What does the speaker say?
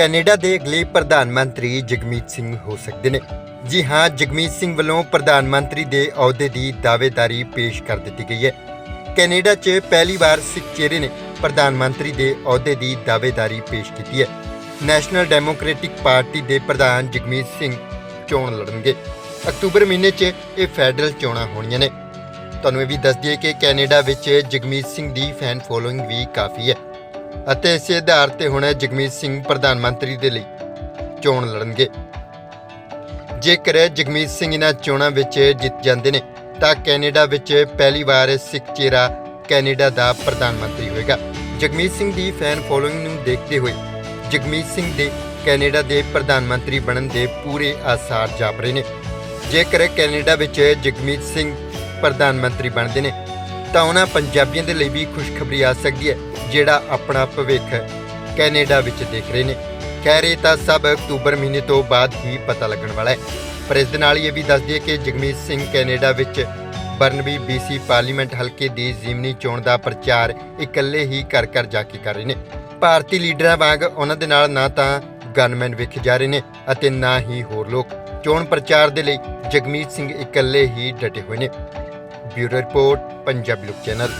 Canada ਦੇ ਅਗਲੇ ਪ੍ਰਧਾਨ ਮੰਤਰੀ ਜਗਮੀਤ ਸਿੰਘ ਹੋ ਸਕਦੇ ਨੇ। ਜੀ ਹਾਂ, ਜਗਮੀਤ ਸਿੰਘ ਵੱਲੋਂ ਪ੍ਰਧਾਨ ਮੰਤਰੀ ਦੇ ਅਹੁਦੇ ਦੀ ਦਾਅਵੇਦਾਰੀ ਪੇਸ਼ ਕਰ ਦਿੱਤੀ ਗਈ ਹੈ। ਕੈਨੇਡਾ 'ਚ ਪਹਿਲੀ ਵਾਰ ਸਿੱਖ ਚਿਹਰੇ ਨੇ ਪ੍ਰਧਾਨ ਮੰਤਰੀ ਦੇ ਅਹੁਦੇ ਦੀ ਦਾਅਵੇਦਾਰੀ ਪੇਸ਼ ਕੀਤੀ ਹੈ। ਨੈਸ਼ਨਲ ਡੈਮੋਕ੍ਰੈਟਿਕ ਪਾਰਟੀ ਦੇ ਪ੍ਰਧਾਨ ਜਗਮੀਤ ਸਿੰਘ ਚੋਣ ਲੜਨਗੇ। ਅਕਤੂਬਰ ਮਹੀਨੇ 'ਚ ਇਹ ਫੈਡਰਲ ਚੋਣਾਂ ਹੋਣੀਆਂ ਨੇ। ਤੁਹਾਨੂੰ ਇਹ ਵੀ ਦੱਸ ਦਈਏ ਕਿ ਕੈਨੇਡਾ ਵਿੱਚ ਜਗਮੀਤ ਸਿੰਘ ਦੀ ਫੈਨ ਫੋਲੋਇੰਗ ਵੀ ਕਾਫੀ ਹੈ। ਅਤੇ ਇਸੇ ਆਧਾਰ ਤੇ ਹੁਣ ਜਗਮੀਤ ਸਿੰਘ ਪ੍ਰਧਾਨ ਮੰਤਰੀ ਦੇ ਲਈ ਚੋਣ ਲੜਨਗੇ। ਜੇਕਰ ਜਗਮੀਤ ਸਿੰਘ ਇਹਨਾਂ ਚੋਣਾਂ ਵਿੱਚ ਜਿੱਤ ਜਾਂਦੇ ਨੇ, ਤਾਂ ਕੈਨੇਡਾ ਵਿੱਚ ਪਹਿਲੀ ਵਾਰ ਸਿੱਖ ਚਿਹਰਾ ਕੈਨੇਡਾ ਦਾ ਪ੍ਰਧਾਨ ਮੰਤਰੀ ਹੋਏਗਾ। ਜਗਮੀਤ ਸਿੰਘ ਦੀ ਫੈਨ ਫੋਲੋਇੰਗ ਨੂੰ ਦੇਖਦੇ ਹੋਏ ਜਗਮੀਤ ਸਿੰਘ ਦੇ ਕੈਨੇਡਾ ਦੇ ਪ੍ਰਧਾਨ ਮੰਤਰੀ ਬਣਨ ਦੇ ਪੂਰੇ ਆਸਾਰ ਜਾਪ ਰਹੇ ਨੇ। ਜੇਕਰ ਕੈਨੇਡਾ ਵਿੱਚ ਜਗਮੀਤ ਸਿੰਘ ਪ੍ਰਧਾਨ ਮੰਤਰੀ ਬਣਦੇ ਨੇ ਤਾਂ ਉਹਨਾਂ ਪੰਜਾਬੀਆਂ ਦੇ ਲਈ ਵੀ ਖੁਸ਼ਖਬਰੀ ਆ ਸਕਦੀ ਹੈ, ਜਿਹੜਾ ਆਪਣਾ ਭਵਿੱਖ ਕੈਨੇਡਾ ਵਿੱਚ ਦੇਖ ਰਹੇ ਨੇ। ਖੈਰ, ਇਹ ਤਾਂ ਸਭ ਅਕਤੂਬਰ ਮਹੀਨੇ ਤੋਂ ਬਾਅਦ ਹੀ ਪਤਾ ਲੱਗਣ ਵਾਲਾ ਹੈ। ਪਰ ਇਸ ਦੇ ਨਾਲ ਇਹ ਵੀ ਦੱਸ ਦਈਏ ਕਿ ਜਗਮੀਤ ਸਿੰਘ ਕੈਨੇਡਾ ਵਿੱਚ ਬਰਨਬੀ BC ਪਾਰਲੀਮੈਂਟ ਹਲਕੇ ਦੀ ਜ਼ਿਮਨੀ ਚੋਣ ਦਾ ਪ੍ਰਚਾਰ ਇਕੱਲੇ ਹੀ ਘਰ ਘਰ ਜਾ ਕੇ ਕਰ ਰਹੇ ਨੇ। ਭਾਰਤੀ ਲੀਡਰਾਂ ਵਾਂਗ ਉਹਨਾਂ ਦੇ ਨਾਲ ਨਾ ਤਾਂ ਗਨਮੈਨ ਵੇਖੇ ਜਾ ਰਹੇ ਨੇ ਅਤੇ ਨਾ ਹੀ ਹੋਰ ਲੋਕ। ਚੋਣ ਪ੍ਰਚਾਰ ਦੇ ਲਈ ਜਗਮੀਤ ਸਿੰਘ ਇਕੱਲੇ ਹੀ ਡਟੇ ਹੋਏ ਨੇ। ਬਿਊਰੋ ਰਿਪੋਰਟ ਪੰਜਾਬੀ ਲੋਕ ਚੈਨਲ